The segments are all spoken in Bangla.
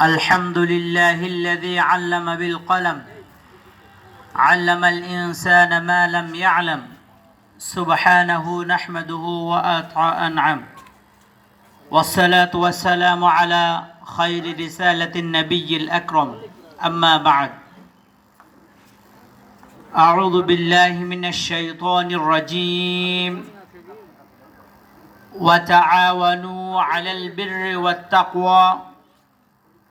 الحمد لله الذي علم بالقلم علم الإنسان ما لم يعلم سبحانه نحمده وأطع أنعم. والصلاة والسلام على خير رسالة النبي الأكرم أما بعد. أعوذ بالله من الشيطان الرجيم. وتعاونوا على البر والتقوى.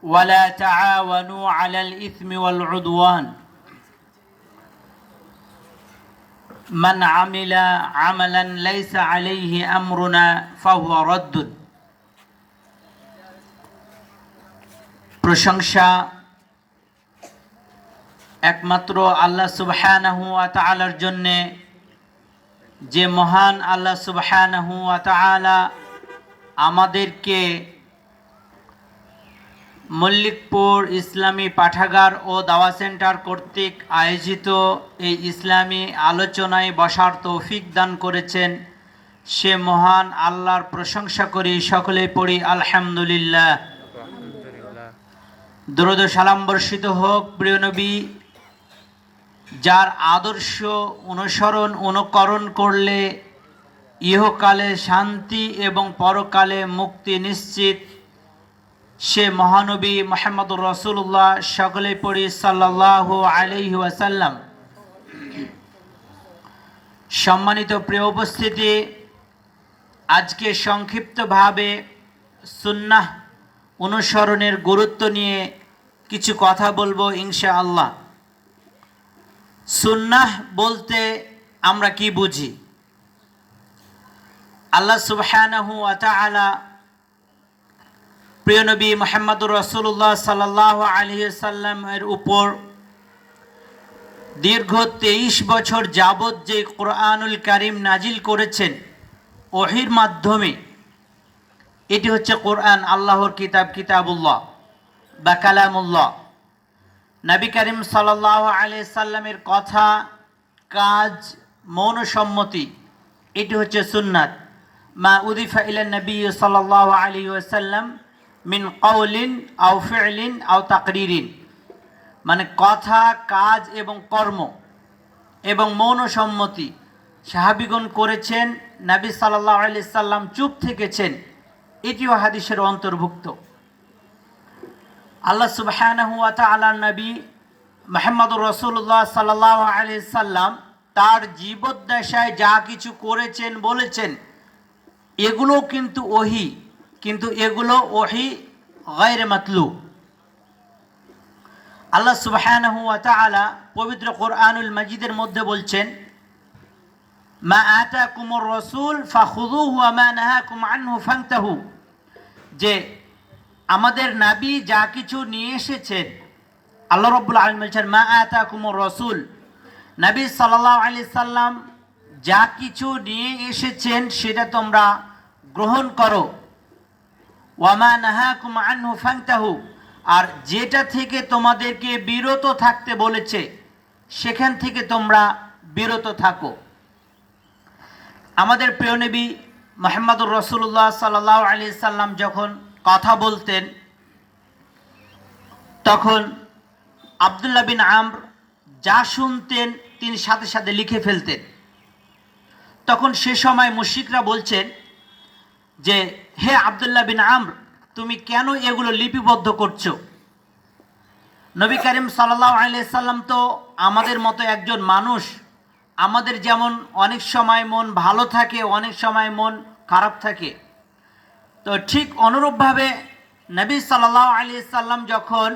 ولا تعاونوا على الإثم والعدوان من عمل عملا ليس عليه أمرنا فهو رد প্রশংসা একমাত্র আল্লাহ সুবহানাহু ওয়া তাআলার জন্যে যে মহান আল্লাহ সুবহানাহু ওয়া তাআলা আমাদেরকে মল্লিকপুর ইসলামী পাঠাগার ও দাওয়া সেন্টার কর্তৃক আয়োজিত এই ইসলামী আলোচনায় বসার তৌফিক দান করেছেন সে মহান আল্লাহর প্রশংসা করি সকলে পড়ি আলহামদুলিল্লাহ। দরুদ ও সালাম বর্ষিত হোক প্রিয় নবী, যার আদর্শ অনুসরণ অনুকরণ করলে ইহকালে শান্তি এবং পরকালে মুক্তি নিশ্চিত সে মহানবী মোহাম্মদুর রসুল্লাহ সকলে পড়ি সাল্লাহ আলহি ওয়াসাল্লাম। সম্মানিত প্রিয় উপস্থিতি, আজকে সংক্ষিপ্তভাবে সুন্নাহ অনুসরণের গুরুত্ব নিয়ে কিছু কথা বলব ইনশা আল্লাহ সুন্নাহ বলতে আমরা কি বুঝি? আল্লাহ সুবহানাহু তাআলা প্রিয় নবী মোহাম্মদুর রসুল্লাহ সাল্লাহ আলী সাল্লামের উপর দীর্ঘ তেইশ বছর যাবৎ যে কোরআনুল কারিম নাজিল করেছেন ওহির মাধ্যমে, এটি হচ্ছে কোরআন আল্লাহর কিতাব কিতাবুল্লাহ বা কালামুল্লাহ। নবী করিম সাল্লাহ আলি সাল্লামের কথা, কাজ মৌন সম্মতি এটি হচ্ছে সুন্নাত। মা উদিফা ইলা নবী সাল্লাহ আলী ওয়াসাল্লাম মিন কৌলিন আও ফেলিন আও তাকরিরিন। মানে কথা, কাজ এবং কর্ম এবং মৌন সম্মতি সাহাবিগণ করেছেন, নবী সাল্লাহ আলি সাল্লাম চুপ থেকেছেন। এটিও হাদিসের অন্তর্ভুক্ত। আল্লাহ সুবাহানহুয়া আল্লাহ নবী মোহাম্মদুর রসুল্লাহ সাল্লাহ আলি সাল্লাম তার জীবদ্দশায় যা কিছু করেছেন, বলেছেন এগুলো কিন্তু ওহি। কিন্তু এগুলো ওহি গায়ের মাতলু। আল্লাহ সুবাহানহু তালা পবিত্র কোরআনুল মজিদের মধ্যে বলছেন, মা আতা কুমর রসুল ফাহুদু হুয়া মা নাহা কুম আনহু ফাংতাহু যে আমাদের নাবি যা কিছু নিয়ে এসেছেন, আল্লাহ রব্বুল আলম বলছেন, মা আতা কুমর রসুল। নবী সাল্লাহ আলি সাল্লাম যা কিছু নিয়ে এসেছেন সেটা তোমরা গ্রহণ করো। ওয়ামা নাহাকুম আনহু ফাংতাহু আর যেটা থেকে তোমাদেরকে বিরত থাকতে বলেছে, সেখান থেকে তোমরা বিরত থাকো। আমাদের প্রিয় নবী মোহাম্মদুর রসুল্লাহ সাল্লাহ আলি সাল্লাম যখন কথা বলতেন, তখন আবদুল্লাহ বিন আমর যা শুনতেন তিনি সাথে সাথে লিখে ফেলতেন। তখন সে সময় মুশিকরা বলছেন যে হে আবদুল্লাহ বিন আমর, তুমি কেন এগুলো লিপিবদ্ধ করছ? নবী করিম আলিয়াল্লাম তো আমাদের মতো একজন মানুষ, আমাদের যেমন অনেক সময় মন ভালো থাকে, অনেক সময় মন খারাপ থাকে। তো ঠিক অনুরূপভাবে নবী সাল্লাহ আলি সাল্লাম যখন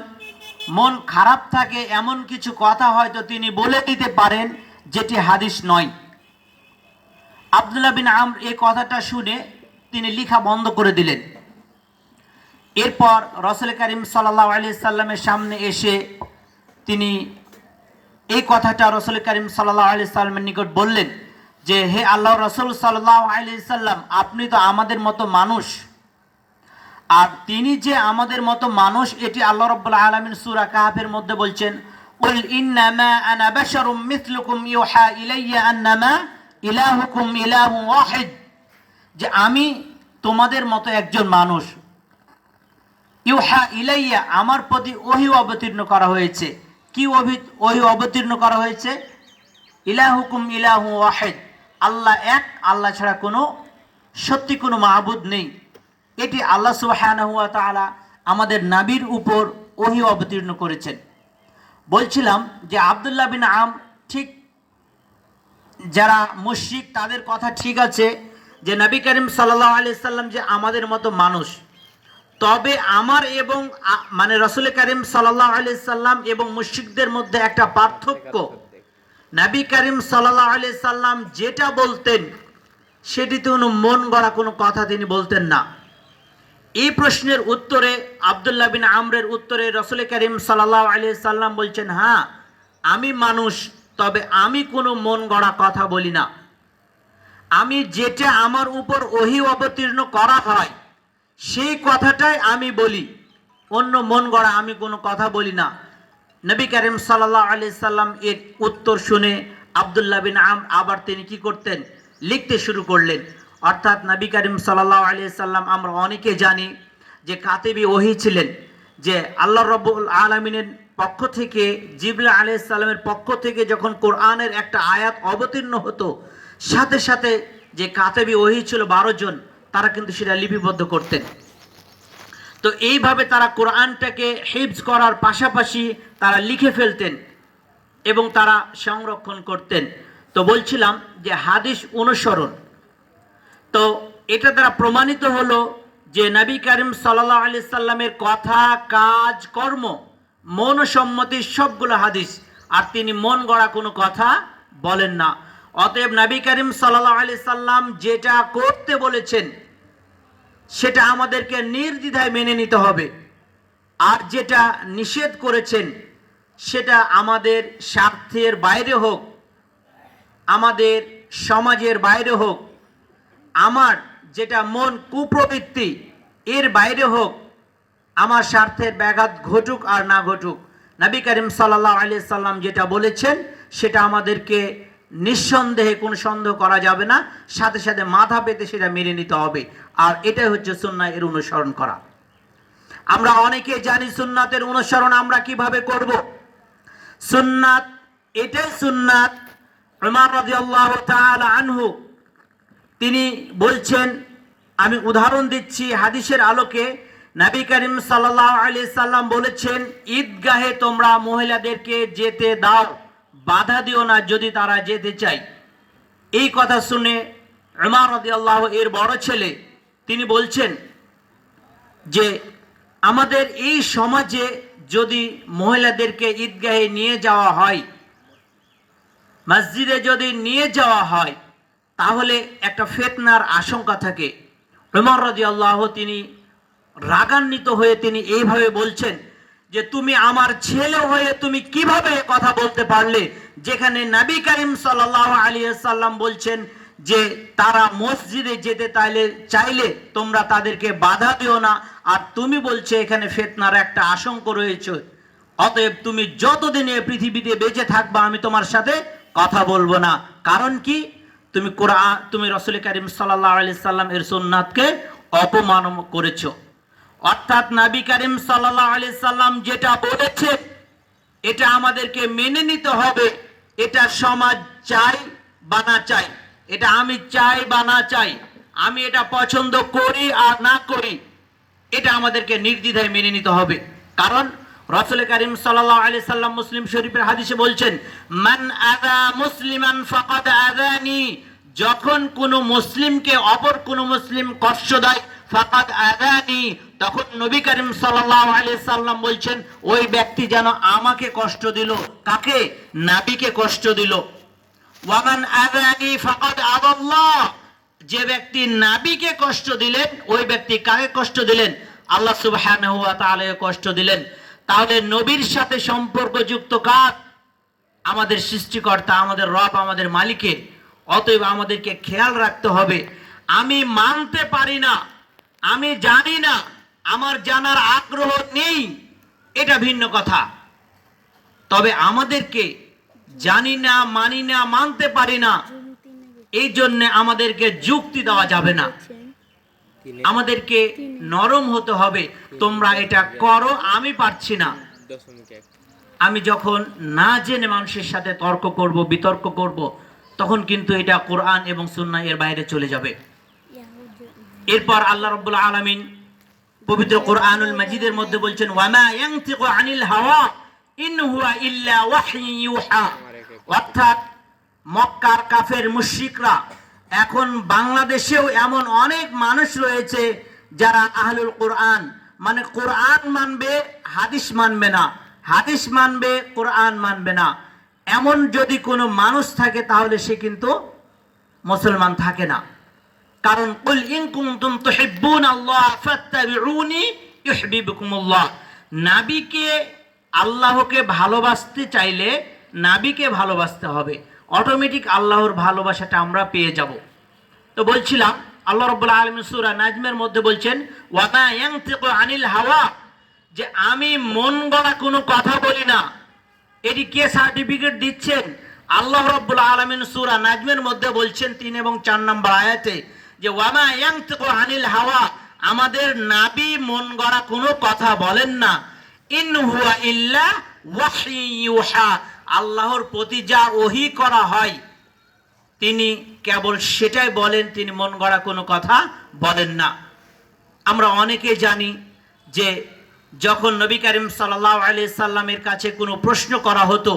মন খারাপ থাকে, এমন কিছু কথা হয়তো তিনি বলে দিতে পারেন যেটি হাদিস নয়। আবদুল্লাহ বিন আমর এই কথাটা শুনে তিনি লিখা বন্ধ করে দিলেন এরপর রসুল করিম সাল্লাহ আলি সাল্লামের সামনে এসে তিনি এই কথাটা রসুল করিম সাল্লাহ আলি সাল্লামের নিকট বললেন যে হে আল্লাহ রসুল সাল্লাহ আলি সাল্লাম আপনি তো আমাদের মতো মানুষ আর তিনি যে আমাদের মতো মানুষ এটি আল্লাহ রব্বুল্লাহ আলমিন সুরা কাহাফের মধ্যে বলছেন قل إنما أنا بشر مثلكم يوحى إلي أنما إلهكم إله واحد যে আমি তোমাদের মতো একজন মানুষ। ইউহা ইলাইয়া, আমার প্রতি ওহি অবতীর্ণ করা হয়েছে। কি অভি- ওহি অবতীর্ণ করা হয়েছে? ইলাহুকুম ইলাহু ওয়াহেদ। আল্লাহ এক, আল্লাহ ছাড়া কোনো, সত্যি কোনো মাহবুদ নেই। এটি আল্লাহ সুবহানাহু ওয়া তাআলা আমাদের নাবির উপর ওহি অবতীর্ণ করেছেন। বলছিলাম যে আব্দুল্লাহ বিন আম ঠিক যারা মুশরিক, তাদের কথা ঠিক আছে যে নবী করিম সাল্লাহ আলি সাল্লাম যে আমাদের মতো মানুষ, তবে আমার এবং মানে রসুল করিম সাল্লাহ আলি সাল্লাম এবং মুশরিকদের মধ্যে একটা পার্থক্য। নবী করিম সাল্লাহ আলি সাল্লাম যেটা বলতেন, সেটিতে কোনো মন গড়া কোনো কথা তিনি বলতেন না। এই প্রশ্নের উত্তরে, আবদুল্লাহ বিন আমরের উত্তরে রসুল করিম সাল্লাহ আলি সাল্লাম বলছেন হ্যাঁ আমি মানুষ, তবে আমি কোনো মন গড়া কথা বলি না। আমি যেটা আমার উপর ওহি অবতীর্ণ করা হয়, সেই কথাটাই আমি বলি। অন্য মন গড়া আমি কোনো কথা বলি না। নবী করিম সাল্লাহ আলি সাল্লাম এর উত্তর শুনে আবদুল্লাহ বিন আম আবার তিনি কি করতেন? লিখতে শুরু করলেন। অর্থাৎ নবী করিম সাল্লাহ আলি সাল্লাম আমরা অনেকে জানি যে কাতেবি ওহি ছিলেন, যে আল্লাহ রব্বুল আলমিনের পক্ষ থেকে জিবলা আলি সাল্লামের পক্ষ থেকে যখন কোরআনের একটা আয়াত অবতীর্ণ হতো সাথে সাথে যে কাতেবি ওহি ছিল বারো জন, তারা কিন্তু সেটা লিপিবদ্ধ করতেন। তো এইভাবে তারা কোরআনটাকে হিফজ করার পাশাপাশি তারা লিখে ফেলতেন এবং তারা সংরক্ষণ করতেন। তো বলছিলাম যে হাদিস অনুসরণ। তো এটা দ্বারা প্রমাণিত হলো যে নবী করিম সাল্লাহ আলি সাল্লামের কথা, কাজ, কর্ম মনসম্মতির সবগুলো হাদিস, আর তিনি মন গড়া কোনো কথা বলেন না। অতএব নবী করিম সাল্লাহ সাল্লাম যেটা করতে বলেছেন, সেটা আমাদেরকে নির্দ্বিধায় মেনে নিতে হবে। আর যেটা নিষেধ করেছেন, সেটা আমাদের স্বার্থের বাইরে হোক, আমাদের সমাজের বাইরে হোক, আমার যেটা মন কুপ্রবৃত্তি, এর বাইরে হোক, আমার স্বার্থের ব্যাঘাত ঘটুক আর না ঘটুক। নবী করিম সাল্লাহ আলি সাল্লাম যেটা বলেছেন, সেটা আমাদেরকে নিঃসন্দেহে কোনো সন্দেহ করা যাবে না। সাথে সাথে মাথা পেতে সেটা মেনে নিতে হবে। আর এটাই হচ্ছে সুন্না এর অনুসরণ করা। আমরা অনেকে জানি সুন্নাতের অনুসরণ আমরা কীভাবে করব। সুন্নাত, এটাই সুন্নাত। আনহু, তিনি বলছেন, আমি উদাহরণ দিচ্ছি হাদিসের আলোকে। নবী করিম সাল্লাল্লাহু আলাইহি সাল্লাম বলেছেন, ঈদগাহে তোমরা মহিলাদেরকে যেতে দাও। বাধা দিও না যদি তারা যেতে চায়। এই কথা শুনে উমর রাদিয়াল্লাহু এর বড় ছেলে, তিনি বলছেন যে, আমাদের এই সমাজে যদি মহিলাদেরকে ঈদগাহে নিয়ে যাওয়া হয়, মসজিদে যদি নিয়ে যাওয়া হয়, তাহলে একটা ফেতনার আশঙ্কা থাকে। উমর রাজি আল্লাহ তিনি রাগান্বিত হয়ে তিনি এইভাবে বলছেন যে তুমি আমার ছেলে হয়ে তুমি কীভাবে কথা বলতে পারলে? যেখানে নবী করিম সাল্লাহ আলী সাল্লাম বলছেন যে, তারা মসজিদে যেতে তাইলে, চাইলে তোমরা তাদেরকে বাধা দিও না। আর তুমি বলছে এখানে ফেতনার একটা আশঙ্ক রয়েছে। অতএব তুমি যতদিন এ পৃথিবীতে বেঁচে থাকবা, আমি তোমার সাথে কথা বলব না। কারণ কি? তুমি কোরআন তুমি রসুল করিম সাল্লাহ আলি সাল্লাম এর সোননাথকে অপমান করেছ। অর্থাৎ নাবি করিম সাল্লাহ আলি সাল্লাম যেটা বলেছে এটা আমাদেরকে মেনে নিতে হবে। এটা সমাজ চাই বা না চাই। এটা আমি চাই বা না চাই। আমি এটা পছন্দ করি আর না করি, এটা আমাদেরকে নির্দ্বিধায় মেনে নিতে হবে। কারণ রসুল করিম সাল্লাল্লাহু আলাইহি সাল্লাম মুসলিম শরীফের হাদিসে বলছেন, মান আদা মুসলিমান ফাকাদ আদানি। যখন কোনো মুসলিমকে অপর কোনো মুসলিম কষ্ট দেয়, ফাকাদ আদানি। তখন নবী করিম সাল্লাম বলছেন, ওই ব্যক্তি যেন আমাকে কষ্ট দিল, কাকে? নাবিকে কষ্ট দিল। ওয়ামান আদানি যে ব্যক্তি নাবিকে কষ্ট দিলেন, ওই ব্যক্তি কাকে কষ্ট দিলেন? আল্লাহ সুবহানাহু ওয়া তাআলাকে কষ্ট দিলেন। তাহলে নবীর সাথে সম্পর্কযুক্ত কার? আমাদের সৃষ্টিকর্তা, আমাদের রব, আমাদের মালিকের। অতএব আমাদেরকে খেয়াল রাখতে হবে। আমি মানতে পারি না, আমি জানি না আমার জানার আগ্রহ নেই, এটা ভিন্ন কথা। তবে আমাদেরকে জানি না, মানি না, মানতে পারি না, এই জন্য আমাদেরকে যুক্তি দেওয়া যাবে না। আমাদেরকে নরম হতে হবে, তোমরা এটা করো, আমি পারছি না। আমি যখন না জেনে মানুষের সাথে তর্ক করব, বিতর্ক করব, তখন কিন্তু এটা কোরআন এবং সুন্নাহ এর বাইরে চলে যাবে। এরপর আল্লাহ রাব্বুল আলামিন পবিত্র কোরআনুল মাজিদের মধ্যে বলছেন, ওয়ামা ইয়ানতিকু আনিল হাওয়া, ইন হুয়া ইল্লা ওয়াহয়ু ইউহা। অর্থাৎ মক্কার কাফের মুশরিকরা, এখন বাংলাদেশেও এমন অনেক মানুষ রয়েছে যারা আহলুল কোরআন মানে কোরআন মানবে, হাদিস মানবে না। হাদিস মানবে, কোরআন মানবে না। এমন যদি কোনো মানুষ থাকে, তাহলে সে কিন্তু মুসলমান থাকে না। কারণ, কুল ইন কুনতুম তুহিব্বুন আল্লাহ ফাত্তাবিউনি ইউহিব্বুকুমুল্লাহ। নাবিকে আল্লাহকে ভালোবাসতে চাইলে নাবিকে ভালোবাসতে হবে। অটোমেটিক আল্লাহর ভালোবাসাটা আমরা পেয়ে যাব। তো বলছিলাম, আল্লাহ রাব্বুল আলামিন সুরা নাজমের মধ্যে বলছেন ইয়ানতিকু আনিল হাওয়া। যে আমি মন গড়া কোনো কথা বলি না। এটি কে সার্টিফিকেট দিচ্ছেন? আল্লাহ রাব্বুল আলামিন সূরা নাজমের মধ্যে বলছেন তিন এবং চার নম্বর আয়াতে যে, ওয়ামা ইয়ানতিকু আনিল হাওয়া। আমাদের নাবি মন গড়া কোনো কথা বলেন না। ইন হুয়া ইল্লা ওয়াহয়ু ইউহা। আল্লাহর প্রতি যা ওহি করা হয়, তিনি কেবল সেটাই বলেন, তিনি মন গড়া কোনো কথা বলেন না। আমরা অনেকে জানি যে, যখন নবী করিম সাল্লাহ আলি সাল্লামের কাছে কোনো প্রশ্ন করা হতো,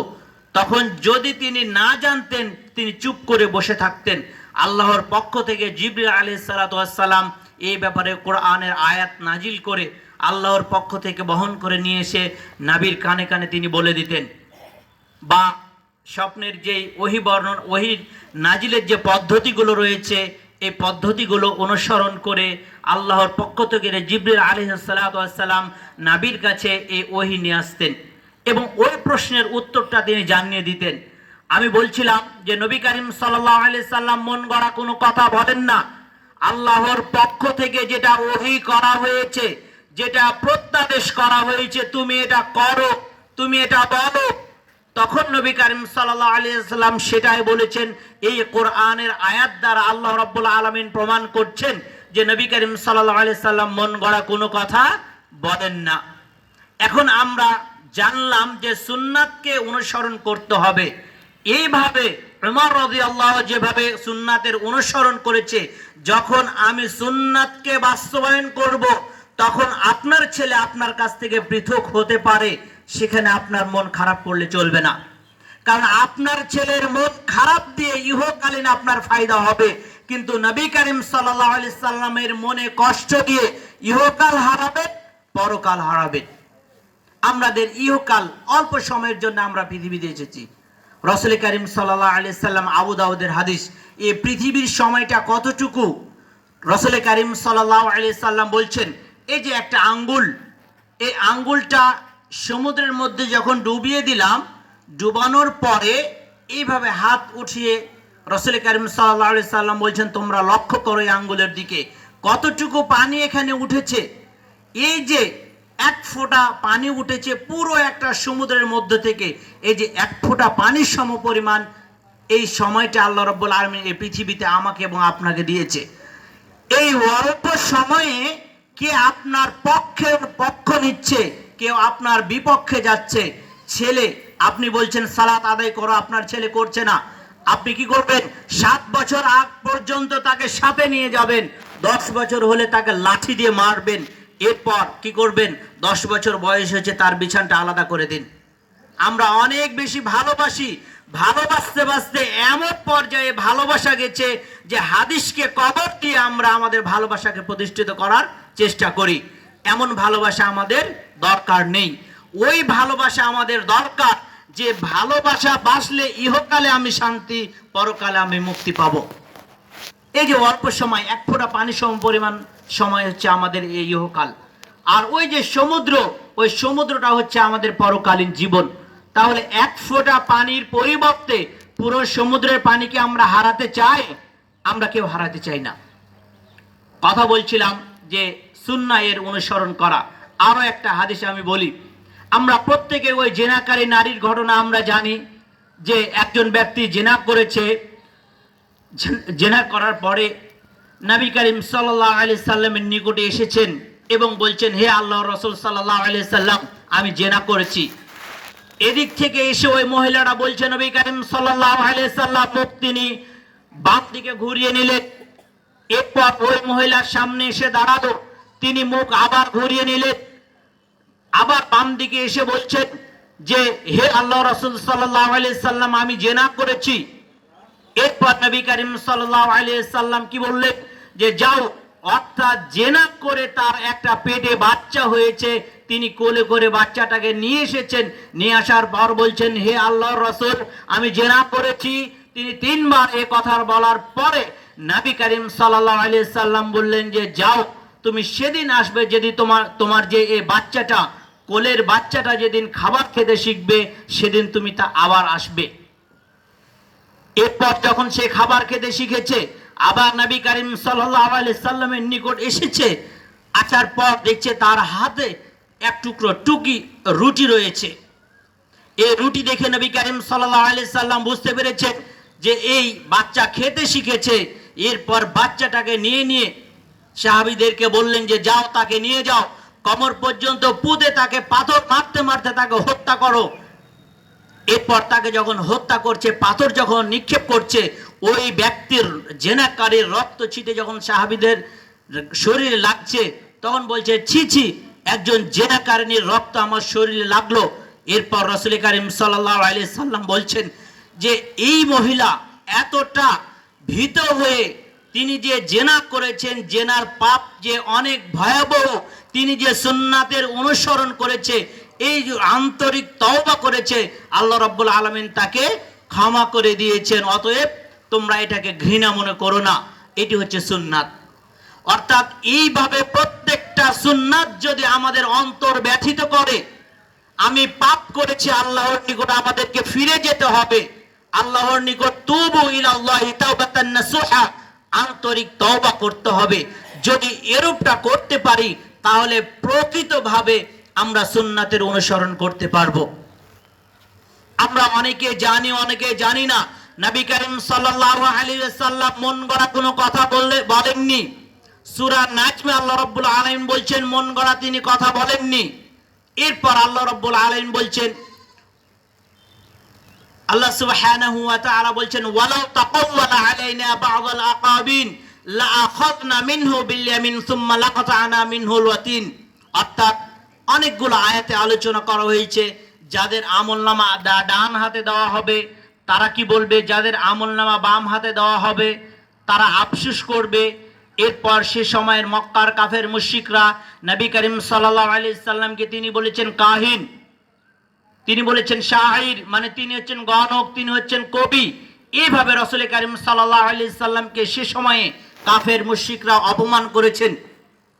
তখন যদি তিনি না জানতেন, তিনি চুপ করে বসে থাকতেন। আল্লাহর পক্ষ থেকে জিবরিল আলি সালাতাম এই ব্যাপারে কোরআনের আয়াত নাজিল করে আল্লাহর পক্ষ থেকে বহন করে নিয়ে এসে নাবির কানে কানে তিনি বলে দিতেন। বা স্বপ্নের যে ওহি বর্ণন, ওহির নাজিলের যে পদ্ধতিগুলো রয়েছে এই পদ্ধতিগুলো অনুসরণ করে আল্লাহর পক্ষ থেকে জিবরিল আলী সালাম নাবির কাছে এই ওহি নিয়ে আসতেন এবং ওই প্রশ্নের উত্তরটা তিনি জানিয়ে দিতেন। আমি বলছিলাম যে নবী করিম সাল্লাম মন গড়া কোনো কথা বলেন না। আল্লাহর পক্ষ থেকে যেটা ওহি করা হয়েছে, যেটা প্রত্যাদেশ করা হয়েছে, তুমি এটা করো, তুমি এটা বলো। তখন নবী করিম আলিয়াল্লাম সেটাই বলেছেন, এই কোরআনের আয়াত দ্বারা আল্লাহ রব্বুল আলমিন প্রমাণ করছেন যে নবী করিম সাল্লাম মন গড়া কোনো কথা বলেন না। এখন আমরা জানলাম যে সুন্নাতকে অনুসরণ করতে হবে। এইভাবে উমর রদি আল্লাহ যেভাবে সুন্নাতের অনুসরণ করেছে, যখন আমি সুন্নাতকে বাস্তবায়ন করব, তখন আপনার ছেলে আপনার কাছ থেকে পৃথক হতে পারে, সেখানে আপনার মন খারাপ করলে চলবে না। কারণ আপনার ছেলের মন খারাপ দিয়ে ইহকালীন আপনার ফায়দা হবে, কিন্তু নবী করিম সাল্লাহ আলি সাল্লামের মনে কষ্ট দিয়ে ইহকাল হারাবেন, পরকাল হারাবেন। আমাদের ইহকাল অল্প সময়ের জন্য আমরা পৃথিবীতে এসেছি। রসুল করিম সাল্লাহ আলি সাল্লাম আবু দাউদের হাদিস, এ পৃথিবীর সময়টা কতটুকু? রসুল করিম সাল্লাহ আলি সাল্লাম বলছেন, এই যে একটা আঙ্গুল, এই আঙ্গুলটা সমুদ্রের মধ্যে যখন ডুবিয়ে দিলাম, ডুবানোর পরে এইভাবে হাত উঠিয়ে রসুল করিম সাল্লাহ আলি সাল্লাম বলছেন, তোমরা লক্ষ্য করো এই আঙ্গুলের দিকে, কতটুকু পানি এখানে উঠেছে? এই যে এক ফোঁটা পানি উঠেছে পুরো একটা সমুদ্রের মধ্যে থেকে। এই যে এক ফোঁটা পানির সম পরিমাণ এই সময়টা আল্লাহ রব্বুল আলমিন এই পৃথিবীতে আমাকে এবং আপনাকে দিয়েছে। এই অল্প সময়ে কে আপনার পক্ষে পক্ষ নিচ্ছে, কেউ আপনার বিপক্ষে যাচ্ছে, ছেলে, আপনি বলছেন, সালাত আদায় করো, আপনার ছেলে করছে না। আপনি কি করবেন? সাত বছর আগ পর্যন্ত তাকে সাথে নিয়ে যাবেন, দশ বছর হলে তাকে লাঠি দিয়ে মারবেন। এরপর কি করবেন? দশ বছর বয়স হয়েছে, তার বিছানটা আলাদা করে দিন। আমরা অনেক বেশি ভালোবাসি। ভালোবাসতে, বাসতে এমন পর্যায়ে ভালোবাসা গেছে যে হাদিসকে কবর দিয়ে আমরা আমাদের ভালোবাসাকে প্রতিষ্ঠিত করার চেষ্টা করি। এমন ভালোবাসা আমাদের দরকার নেই। ওই ভালোবাসা আমাদের দরকার যে ভালোবাসা বাসলে ইহকালে আমি শান্তি, পরকালে আমি মুক্তি পাবো। এই যে অল্প সময়, এক ফোঁটা পানি সম পরিমাণ সময় হচ্ছে আমাদের এই ইহকাল। আর ওই যে সমুদ্র, ওই সমুদ্রটা হচ্ছে আমাদের পরকালীন জীবন। তাহলে এক ফোঁটা পানির পরিবর্তে পুরো সমুদ্রের পানিকে আমরা হারাতে চাই? আমরা কেউ হারাতে চাই না। কথা বলছিলাম যে সুন্না এর অনুসরণ করা। আরও একটা হাদিসে আমি বলি, আমরা প্রত্যেকে ওই জেনাকারী নারীর ঘটনা আমরা জানি যে একজন ব্যক্তি জেনা করেছে, জেনা করার পরে নবী করিম সাল্লাহ আলি সাল্লামের নিকটে এসেছেন এবং বলছেন, হে আল্লাহ রসুল সাল্লাহ আলি সাল্লাম, আমি জেনা করেছি। এদিক থেকে এসে ওই মহিলারা বলছে, নবী করিম সাল্লাহ আলি সাল্লাম মুখ তিনি বাম দিকে ঘুরিয়ে নিলেন। এরপর ওই মহিলার সামনে এসে দাঁড়াল। তিনি মুখ আবার ঘুরিয়ে নিলেন। আবার বাম দিকে এসে বলছেন যে, হে আল্লাহ রসুল সাল্লাহ আলি সাল্লাম, আমি জেনা করেছি। এরপর নবী করিম সাল্লাহ আলি সাল্লাম কি বললেন? যে যাও, অর্থাৎ জেনা করে তার একটা পেটে বাচ্চা হয়েছে, তিনি কোলে করে বাচ্চাটাকে নিয়ে এসেছেন। নিয়ে আসার পর বলছেন, হে আল্লাহর রসুল, আমি জেনা করেছি। তিনি তিনবার এ কথা বলার পরে নবী করিম সাল্লাহ আলি সাল্লাম বললেন যে, যাও, তুমি সেদিন আসবে যদি তোমার তোমার যে এ বাচ্চাটা, কোলের বাচ্চাটা যেদিন খাবার খেতে শিখবে, সেদিন তুমি তা আবার আসবে। এরপর যখন সে খাবার খেতে শিখেছে আবার নবী করিম সাল্লামের নিকট এসেছে। আসার পর দেখছে তার হাতে এক টুকরো টুকি, রুটি রয়েছে। এই রুটি দেখে নবী করিম সাল্লাম বুঝতে পেরেছে যে এই বাচ্চা খেতে শিখেছে। এরপর বাচ্চাটাকে নিয়ে নিয়ে সাহাবিদেরকে বললেন যে, যাও, তাকে নিয়ে যাও। কমর পর্যন্ত পুঁতে তাকে পাথর মারতে মারতে তাকে হত্যা করো। এরপর তাকে যখন হত্যা করছে, পাথর যখন নিক্ষেপ করছে ওই ব্যক্তির জেনাকারীর রক্ত ছিটে যখন সাহাবিদের শরীরে লাগছে, তখন বলছে, ছি ছি, একজন জেনাকারিনীর রক্ত আমার শরীরে লাগল। এরপর রসুল করিম আলি সাল্লাম বলছেন যে, এই মহিলা এতটা ভীত হয়ে তিনি যে জেনা করেছেন, জেনার পাপ যে অনেক ভয়াবহ, তিনি যে সুন্নাতের অনুসরণ করেছে, এই আন্তরিক তওবা করেছে, আল্লাহ রব্বুল আলমিন তাকে ক্ষমা করে দিয়েছেন। অতএব তোমরা এটাকে ঘৃণা মনে করো না। এটি হচ্ছে সুন্নাত। অর্থাৎ এইভাবে প্রত্যেকটা সুন্নাত যদি আমাদের অন্তর ব্যথিত করে, আমি পাপ করেছি, আল্লাহর নিকট আমাদেরকে ফিরে যেতে হবে। আল্লাহর নিকট তুবু ইলাল্লাহি তাওবাতান নাসুহা, আন্তরিক তওবা করতে হবে। যদি এরূপটা করতে পারি, তাহলে প্রকৃতভাবে আমরা সুন্নাতের অনুসরণ করতে পারব। আমরা অনেকে জানি অনেকে জানি না নবী করিম সাল্লাল্লাহু আলাইহি ওয়াসাল্লাম মন গড়া কোনো কথা বললে বলেননি। সূরা নাজমে আল্লাহ রাব্বুল আলামিন বলছেন, মন গড়া তিনি কথা বলেননি। এরপর আল্লাহ রাব্বুল আলামিন বলছেন, আল্লাহ সুবহানাহু ওয়া তাআলা বলছেন, ওয়ালাউ তাকাওয়ালা আলাইনা বা'দাল আকাবিন, লাআখাযনা মিনহু বিল ইয়ামিন সুম্মা লাকাতানা মিনহুল ওয়াতিন। অর্থাৎ অনেকগুলো আয়াতে আলোচনা করা হয়েছে, যাদের আমলনামা ডান হাতে দেওয়া হবে। তারা কি বলবে? যাদের আমলনামা বাম হাতে দেওয়া হবে, তারা আফসুস করবে। এরপর সে সময়ের মক্কার কাফের মুশিকরা নবী করিম সাল্লাল্লাহু আলাইহি সাল্লামকে তিনি বলেছেন কাহিন। তিনি বলেছেন শাহির মানে তিনি হচ্ছেন গণক, তিনি হচ্ছেন কবি। এইভাবে রসুল করিম সাল্লাহ আলি সাল্লামকে সে সময়ে কাফের মুশিকরা অপমান করেছেন।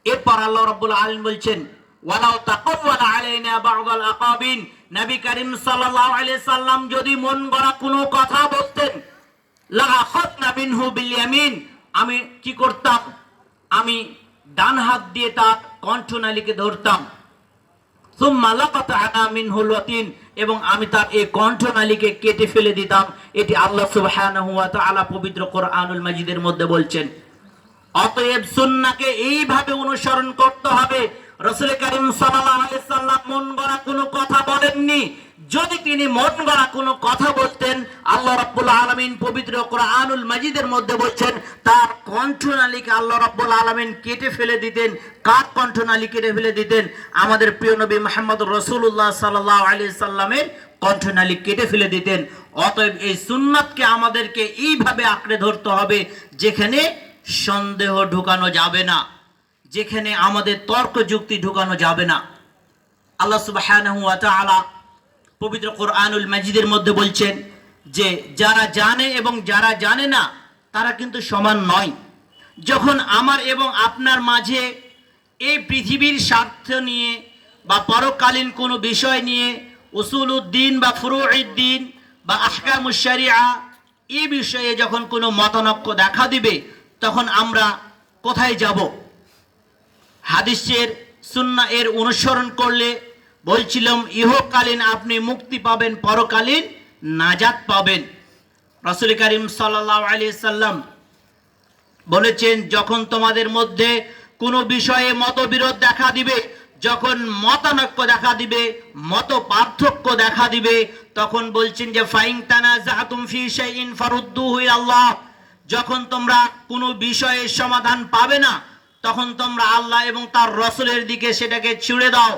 এরপর আল্লাহ রাব্বুল আলামিন বলছেন, ওয়ালাউ তাকাওয়ালা আলাইনা আকাবিন। নবী করিম সাল্লাম যদি মন গড়া কোনো কথা বলতেন আমি কি করতাম? আমি ডান হাত দিয়ে তার কণ্ঠনালীকে ধরতাম। এবং আমি তার এই কণ্ঠনালীকে কেটে ফেলে দিতাম। এটি আল্লাহ তাআলা পবিত্র কোরআনুল মাজিদের মধ্যে বলছেন। অতএব সুন্নাকে এইভাবে অনুসরণ করতে হবে রসুল করিম সাল্লাম মন গড়া কোনো কথা বলেননি। যদি তিনি মন গড়া কোনো কথা বলতেন, আল্লাহ রাব্বুল আলামিন পবিত্র কোরআনুল মাজিদের মধ্যে বলছেন, তার কণ্ঠনালীকে আল্লাহ রাব্বুল আলামিন কেটে ফেলে দিতেন। কার কণ্ঠনালী কেটে ফেলে দিতেন? আমাদের প্রিয় নবী মুহাম্মদ রাসূলুল্লাহ সাল্লাল্লাহু আলাইহি সাল্লামের কণ্ঠনালী কেটে ফেলে দিতেন। অতএব এই সুন্নাতকে আমাদেরকে এইভাবে আঁকড়ে ধরতে হবে, যেখানে সন্দেহ ঢুকানো যাবে না। যেখানে আমাদের তর্ক যুক্তি ঢুকানো যাবে না। আল্লাহ তাআলা পবিত্র কোরআনুল মাজিদের মধ্যে বলছেন যে, যারা জানে এবং যারা জানে না, তারা কিন্তু সমান নয়। যখন আমার এবং আপনার মাঝে এই পৃথিবীর স্বার্থ নিয়ে বা পরকালীন কোনো বিষয় নিয়ে উসুল উদ্দিন বা ফুরুদ্দিন বা আহকামুশারিয়া এই বিষয়ে যখন কোনো মতানক্য দেখা দিবে, তখন আমরা কোথায় যাব? হাদিসের সুন্না এর অনুসরণ করলে বলছিলাম, ইহকালীন আপনি মুক্তি পাবেন, পরকালীন নাজাত পাবেন। রসুল করিম সাল্লাহ আলী সাল্লাম বলেছেন, যখন তোমাদের মধ্যে কোনো বিষয়ে মতবিরোধ দেখা দিবে, যখন মতানৈক্য দেখা দিবে মত পার্থক্য দেখা দিবে, তখন বলছেন যে ফাইং তানা জাহাতুম ফি শাইইন ফারুদ্দুহু আল্লাহ যখন তোমরা কোনো বিষয়ের সমাধান পাবে না তখন তোমরা আল্লাহ এবং তার রসুলের দিকে সেটাকে ছুড়ে দাও।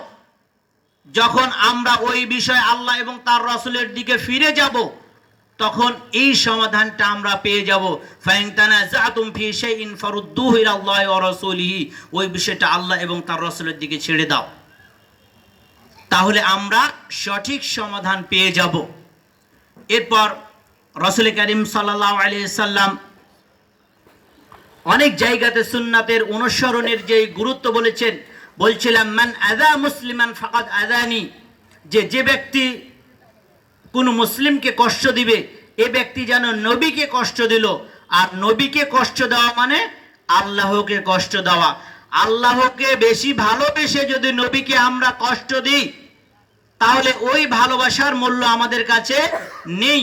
যখন আমরা ওই বিষয়ে আল্লাহ এবং তার রসুলের দিকে ফিরে যাব, তখন এই সমাধানটা আমরা পেয়ে যাব। ফাইনতানা জাতুম ফি শাইইন ফারুদ্দুহু ইলা আল্লাহ ওয়া ওই বিষয়টা আল্লাহ এবং তার রসুলের দিকে ছেড়ে দাও। তাহলে আমরা সঠিক সমাধান পেয়ে যাব। এরপর রসুল করিম সাল্লাল্লাহু আলাইহি সাল্লাম অনেক জায়গাতে সুন্নাতের অনুসরণের যে গুরুত্ব বলেছেন, বলছিলাম, মান আদা মুসলিমান ফাকাদ আদানি। যে যে ব্যক্তি কোনো মুসলিমকে কষ্ট দিবে, এ ব্যক্তি যেন নবীকে কষ্ট দিল। আর নবীকে কষ্ট দেওয়া মানে আল্লাহকে কষ্ট দেওয়া। আল্লাহকে বেশি ভালোবেসে যদি নবীকে আমরা কষ্ট দিই, তাহলে ওই ভালোবাসার মূল্য আমাদের কাছে নেই।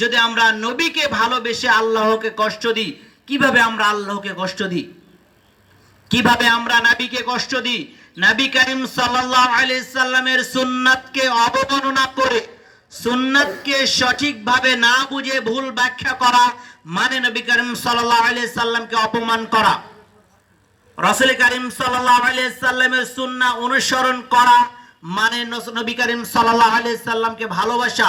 যদি আমরা নবীকে ভালোবেসে আল্লাহকে কষ্ট দিই কীভাবে আমরা আল্লাহকে কষ্ট দিই? কীভাবে আমরা নাবিকে কষ্ট দিই? নবী করিম সাল্লামের সুন্নাতকে অবমাননা করে, সুন্নাতকে সঠিকভাবে না বুঝে ভুল ব্যাখ্যা করা মানে নবী করিম সাল্লামকে অপমান করা। রাসূল করিম আলাইহি সাল্লামের সুন্নাহ অনুসরণ করা মানে নবী করিম সাল্লামকে ভালোবাসা।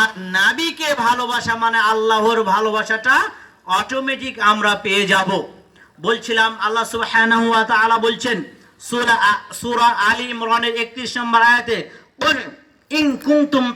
আর নাবিকে ভালোবাসা মানে আল্লাহর ভালোবাসাটা অটোমেটিক আমরা পেয়ে যাব। বলছিলাম, আল্লাহ সুবহানাহু ওয়া বলছেন, সূরা সূরা আলী ইমরানের 31 নম্বর আয়াতে, "কুল ইন কুনতুম